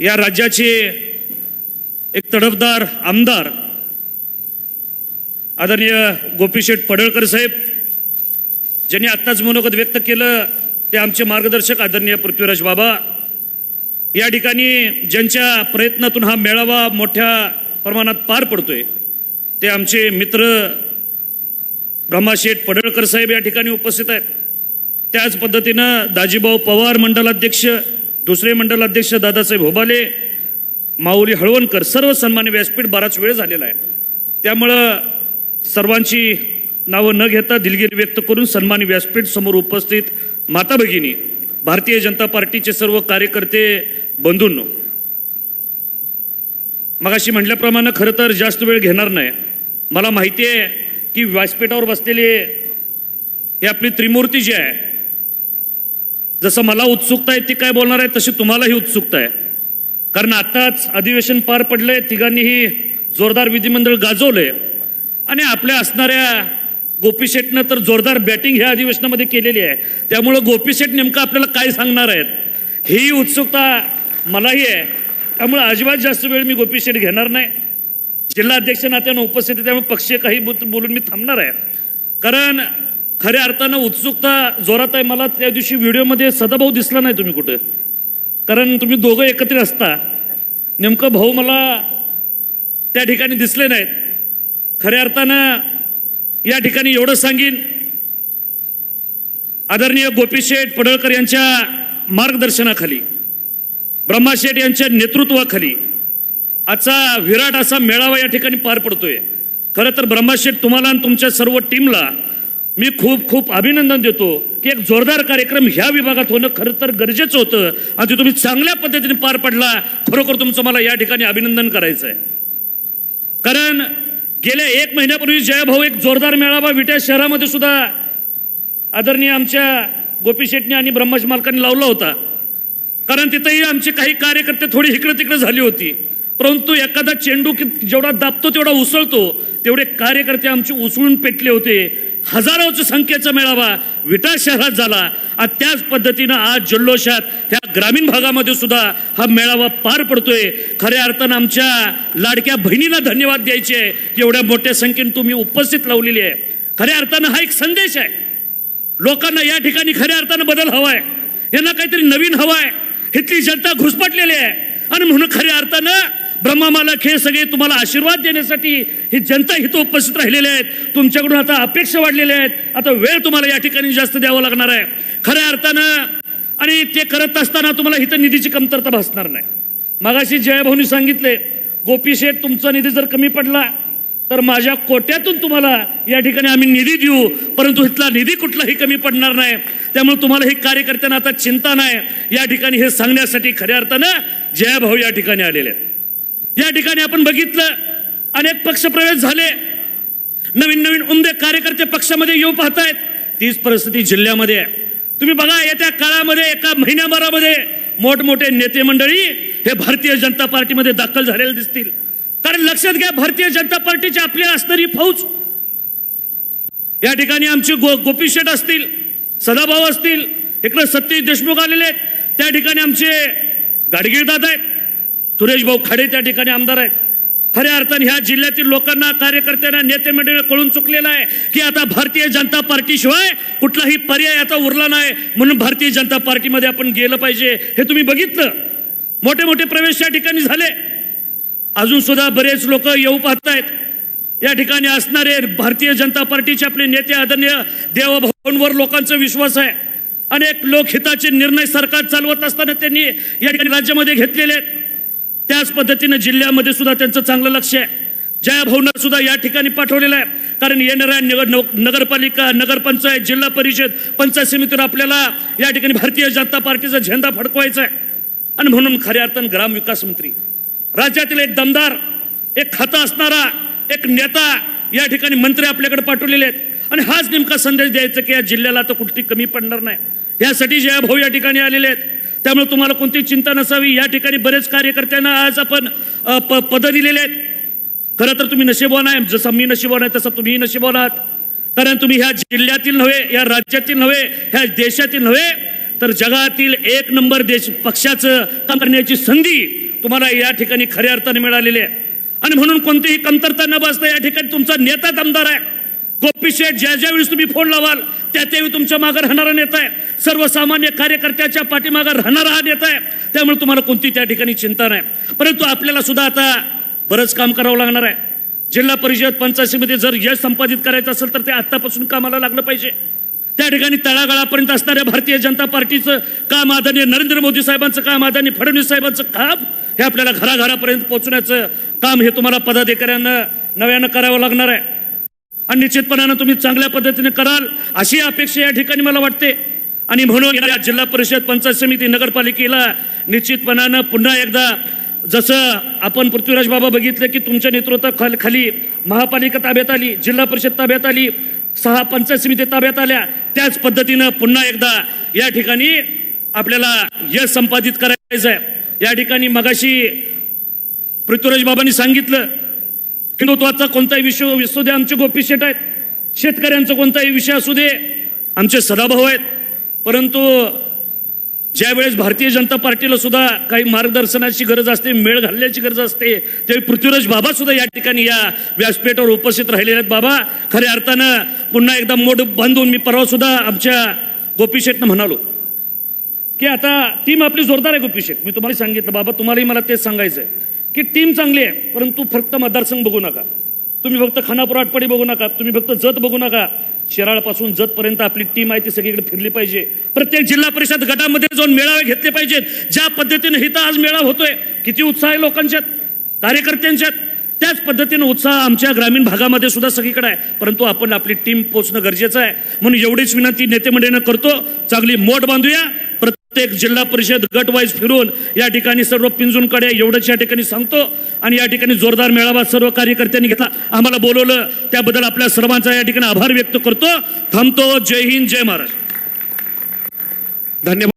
या राज्याचे एक तडफदार आमदार आदरणीय गोपीशेठ पडळकर साहेब ज्यांनी आत्ताच मनोगत व्यक्त केलं ते आमचे मार्गदर्शक आदरणीय पृथ्वीराज बाबा. या ठिकाणी ज्यांच्या प्रयत्नातून हा मेळावा मोठ्या प्रमाणात पार पडतोय ते आमचे मित्र ब्रह्माशेठ पडळकर साहेब या ठिकाणी उपस्थित आहेत. त्याच पद्धतीनं दाजीभाऊ पवार मंडलाध्यक्ष दुसरे मंडलाध्यक्ष दादासाहेब होबाले माऊली हळवणकर सर्व सन्मान्य व्यासपीठ बराच वेळ झालेला आहे. त्यामुळं सर्वांची नावं न घेता दिलगिरी व्यक्त करून सन्मान्य व्यासपीठ समोर उपस्थित माता भगिनी भारतीय जनता पार्टीचे सर्व कार्यकर्ते बंधूंनो. मगाशी म्हटल्याप्रमाणे खरं तर जास्त वेळ घेणार नाही. मला माहिती आहे की व्यासपीठावर बसलेले हे आपली त्रिमूर्ती जी आहे जसं मला उत्सुकता आहे ती काय बोलणार आहे तशी तुम्हालाही उत्सुकता आहे. कारण आताच अधिवेशन पार पडलंय तिघांनीही जोरदार विधिमंडळ गाजवलंय. आणि आपल्या असणाऱ्या गोपीशेठनं तर जोरदार बॅटिंग ह्या अधिवेशनामध्ये केलेली आहे. त्यामुळं गोपीशेठ नेमकं आपल्याला काय सांगणार आहेत? ही उत्सुकता मलाही आहे. त्यामुळे अजिबात जास्त वेळ मी गोपीशेठ घेणार नाही. जिल्हा अध्यक्ष नात्यानं उपस्थित आहे त्यामुळे पक्षीय काही बोल- बोलून मी थांबणार आहे. कारण खऱ्या अर्थानं उत्सुकता जोरात आहे. मला त्या दिवशी व्हिडिओमध्ये सदाभाऊ दिसला नाही तुम्ही कुठं. कारण तुम्ही दोघं एकत्रित असता. नेमकं भाऊ मला त्या ठिकाणी दिसले नाहीत. खऱ्या अर्थानं या ठिकाणी एवढं सांगीन. आदरणीय गोपीशेठ पडळकर यांच्या मार्गदर्शनाखाली ब्रह्माशेठ यांच्या नेतृत्वाखाली आजचा विराट असा मेळावा या ठिकाणी पार पडतोय. खरं तर ब्रह्माशेठ तुम्हाला आणि तुमच्या सर्व टीमला मी खूप खूप अभिनंदन देतो की एक जोरदार कार्यक्रम ह्या विभागात होणं खरं तर गरजेचं होतं. आणि ते तुम्ही चांगल्या पद्धतीने पार पडला. खरोखर तुमचं मला या ठिकाणी अभिनंदन करायचं आहे कारण गेल्या एक महिन्यापूर्वी जयभाऊ एक जोरदार मेळावा विट्या शहरामध्ये सुद्धा आदरणीय आमच्या गोपी शेटणी आणि ब्रह्माश मालकांनी लावला होता. कारण तिथेही आमचे काही कार्यकर्ते थोडी इकडे तिकडे झाली होती. परंतु एखादा चेंडू जेवढा दाबतो तेवढा उसळतो. तेवढे कार्यकर्ते आमचे उसळून पेटले होते. हजारोच संख्येचा मेळावा विटा शहरात झाला. आणि त्याच पद्धतीनं आज जल्लोषात ह्या ग्रामीण भागामध्ये सुद्धा हा मेळावा पार पडतोय. खऱ्या अर्थानं आमच्या लाडक्या बहिणींना धन्यवाद द्यायचे. एवढ्या मोठ्या संख्येने तुम्ही उपस्थित लावलेली आहे. खऱ्या अर्थानं हा एक संदेश आहे. लोकांना या ठिकाणी खऱ्या अर्थानं बदल हवाय. यांना काहीतरी नवीन हवाय. इथली जनता घुसपटलेली आहे. आणि म्हणून खऱ्या अर्थानं ब्रह्मा मालक हे सगळे तुम्हाला आशीर्वाद देण्यासाठी ही जनता इथं उपस्थित राहिलेले आहेत. तुमच्याकडून आता अपेक्षा वाढलेल्या आहेत. आता वेळ तुम्हाला या ठिकाणी जास्त द्यावा लागणार आहे. खऱ्या अर्थानं आणि ते करत असताना तुम्हाला इथं निधीची कमतरता भासणार नाही. मागाशी जयभाऊनी सांगितले गोपी शेठ तुमचा निधी जर कमी पडला तर माझ्या कोट्यातून तुम्हाला या ठिकाणी आम्ही निधी देऊ. परंतु इथला निधी कुठलाही कमी पडणार नाही. त्यामुळे तुम्हाला हे कार्यकर्त्यांना आता चिंता नाही. या ठिकाणी हे सांगण्यासाठी खऱ्या अर्थानं जयाभाऊ या ठिकाणी आलेले आहेत. या ठिकाणी आपण बघितलं अनेक पक्षप्रवेश झाले. नवीन नवीन उमदे कार्यकर्ते पक्षामध्ये येऊ पाहतायत. तीच परिस्थिती जिल्ह्यामध्ये आहे. तुम्ही बघा येत्या काळामध्ये एका महिन्याभरामध्ये मोठमोठे नेते मंडळी हे भारतीय जनता पार्टीमध्ये दाखल झालेले दिसतील. कारण लक्षात घ्या भारतीय जनता पार्टीची आपली असणारी फौज. या ठिकाणी आमचे गो गोपी शेठ असतील सदाभाऊ असतील इकडे सतीश देशमुख आलेले आहेत. त्या ठिकाणी आमचे गाडगीळ दादा आहेत. सुरेश भाऊ खाडे त्या ठिकाणी आमदार आहेत. खऱ्या अर्थाने ह्या जिल्ह्यातील लोकांना कार्यकर्त्यांना नेते मंडळी कळून चुकलेलं आहे की आता भारतीय जनता पार्टीशिवाय कुठलाही पर्याय आता उरला नाही. म्हणून भारतीय जनता पार्टीमध्ये आपण गेलं पाहिजे. हे तुम्ही बघितलं? मोठे मोठे प्रवेश या ठिकाणी झाले. अजून सुद्धा बरेच लोक येऊ पाहतायत. या ठिकाणी असणारे भारतीय जनता पार्टीचे आपले नेते आदरणीय देवभवनवर लोकांचा विश्वास आहे. अनेक लोकहिताचे निर्णय सरकार चालवत असताना त्यांनी या ठिकाणी राज्यामध्ये घेतलेले आहेत. त्याच पद्धतीनं जिल्ह्यामध्ये सुद्धा त्यांचं चांगलं लक्ष आहे. जयाभाऊंना सुद्धा या ठिकाणी पाठवलेलं आहे. कारण येणाऱ्या नगर नगरपालिका नगरपंचायत जिल्हा परिषद पंचायत समितीवर आपल्याला या ठिकाणी भारतीय जनता पार्टीचा झेंडा फडकवायचा आहे. आणि म्हणून खऱ्या अर्थानं ग्रामविकास मंत्री राज्यातील एक दमदार एक खाता असणारा एक नेता या ठिकाणी मंत्री आपल्याकडे पाठवलेले आहेत. आणि हाच नेमका संदेश द्यायचा की या जिल्ह्याला तर कुठली कमी पडणार नाही. यासाठी जयाभाऊ या ठिकाणी आलेले आहेत. त्यामुळे तुम्हाला कोणती चिंता नसावी. या ठिकाणी बरेच कार्यकर्त्यांना आज आपण प पदं दिलेले आहेत. खरं तर तुम्ही नशिबवान आहे. जसं मी नशिबवान आहे तसं तुम्ही नशिबवान आहात. कारण तुम्ही ह्या जिल्ह्यातील नव्हे या राज्यातील नव्हे ह्या देशातील नव्हे तर जगातील एक नंबर देश पक्षाचं काम करण्याची संधी तुम्हाला या ठिकाणी खऱ्या अर्थाने मिळालेली आहे. आणि म्हणून कोणतीही कमतरता न बसता या ठिकाणी तुमचा नेताच आमदार आहे. गोपी शेठ ज्या ज्या वेळेस तुम्ही फोन लावाल त्या तुमच्या मागे राहणारा नेता आहे. सर्वसामान्य कार्यकर्त्याच्या पाठीमागे राहणारा हा नेता आहे. त्यामुळे तुम्हाला कोणती त्या ठिकाणी चिंता नाही. परंतु आपल्याला सुद्धा आता बरंच काम करावं लागणार आहे. जिल्हा परिषद पंचायत समिती जर यश संपादित करायचं असेल तर ते आत्तापासून कामाला लागलं पाहिजे. त्या ठिकाणी तळागाळापर्यंत असणाऱ्या भारतीय जनता पार्टीचं काम आदरणीय नरेंद्र मोदी साहेबांचं काम आदरणीय फडणवीस साहेबांचं काम हे आपल्याला घराघरापर्यंत पोहोचण्याचं काम हे तुम्हाला पदाधिकाऱ्यांना नव्यानं करावं लागणार आहे. आणि निश्चितपणानं तुम्ही चांगल्या पद्धतीने कराल अशी अपेक्षा या ठिकाणी मला वाटते. आणि म्हणून या जिल्हा परिषद पंचायत समिती नगरपालिकेला निश्चितपणानं पुन्हा एकदा जसं आपण पृथ्वीराज बाबा बघितलं की तुमच्या नेतृत्वाखाली खाली महापालिका ताब्यात आली जिल्हा परिषद ताब्यात आली सहा पंचायत समिती ताब्यात आल्या त्याच पद्धतीनं पुन्हा एकदा या ठिकाणी आपल्याला यश संपादित करायचं आहे या ठिकाणी मगाशी पृथ्वीराज बाबांनी सांगितलं हिंदुत्वाचा कोणताही विषय असू दे आमचे गोपी शेट आहेत. शेतकऱ्यांचा कोणताही विषय असू दे आमचे सदाभाऊ आहेत. परंतु ज्यावेळेस भारतीय जनता पार्टीला सुद्धा काही मार्गदर्शनाची गरज असते मेळ घालण्याची गरज असते त्यावेळी पृथ्वीराज बाबा सुद्धा या ठिकाणी या व्यासपीठावर उपस्थित राहिलेले आहेत. बाबा खऱ्या अर्थानं पुन्हा एकदा मोठ बांधून मी परवा सुद्धा आमच्या गोपी शेटनं म्हणालो की आता टीम आपली जोरदार आहे गोपी शेट मी तुम्हाला सांगितलं बाबा तुम्हालाही मला तेच सांगायचं आहे की टीम चांगली आहे परंतु फक्त मतदारसंघ बघू नका. तुम्ही फक्त खानापूर आटपाडी बघू नका तुम्ही फक्त जत बघू नका. शिराळपासून जतपर्यंत आपली टीम आहे ती सगळीकडे फिरली पाहिजे. प्रत्येक जिल्हा परिषद गटामध्ये जाऊन मेळावे घेतले पाहिजेत. ज्या पद्धतीने हिता आज मेळावा होतोय किती उत्साह आहे लोकांच्यात कार्यकर्त्यांच्यात त्याच पद्धतीनं उत्साह आमच्या ग्रामीण भागामध्ये सुद्धा सगळीकडे आहे. परंतु आपण आपली टीम पोचणं गरजेचं आहे. म्हणून एवढीच विनंती नेते मंडळीनं करतो. चांगली मोठ बांधूया. प्रत्येक जिल्हा परिषद गट वाईज फिरून या ठिकाणी सर्व पिंजूनकडे एवढंच या ठिकाणी सांगतो आणि या ठिकाणी जोरदार मेळावा सर्व कार्यकर्त्यांनी घेतला. आम्हाला बोलवलं. त्याबद्दल आपल्या सर्वांचा या ठिकाणी आभार व्यक्त करतो. थांबतो. जय हिंद. जय महाराष्ट्र. धन्यवाद.